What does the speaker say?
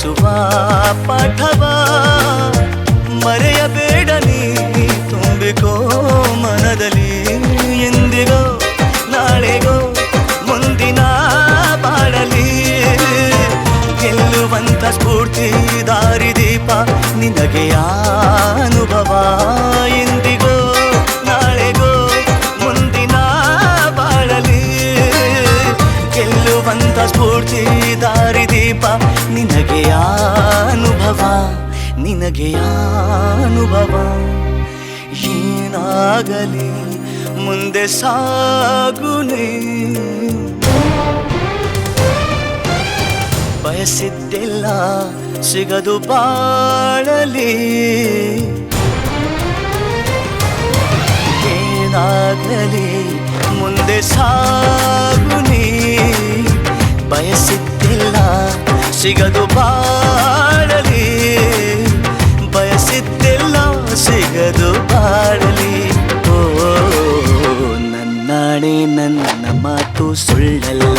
ಕಲಿಸುವ ಪಾಠವ, ಮರೆಯಬೇಡ ನೀ ತುಂಬಿಕೋ ಮನದಲ್ಲಿ ಎಂದಿಗೋ ನಾಳೆಗೋ, ಮುಂದಿನ ಬಾಳಲಿ. ಗೆಲ್ಲುವಂತ ಸ್ಫೂರ್ತಿ ದಾರಿದೀಪ ನಿನಗೆ ಅನುಭವ ಎಂದಿಗೋ ನಾಳೆಗೋ, ಮುಂದಿನ ಬಾಳಲಿ. ಗೆಲ್ಲುವಂತ ಸ್ಫೂರ್ತಿ ದಾರಿದೀಪ ನಿನಗೆ ಅನುಭವ ಏನಾಗಲಿ ಮುಂದೆ ಸಾಗುನಿ ಬಯಸಿದ್ದೆಲ್ಲ ಸಿಗದು ಬಾಳಲಿ. ಏನಾಗಲಿ ಮುಂದೆ ಸಾಗುನಿ ಬಯಸಿದ್ದಿಲ್ಲ ಸಿಗದು ಬಾಳಲಿ ಕಣೆ ನನ್ನ ಮಾತು ಸುಳ್ಳಲ್ಲ.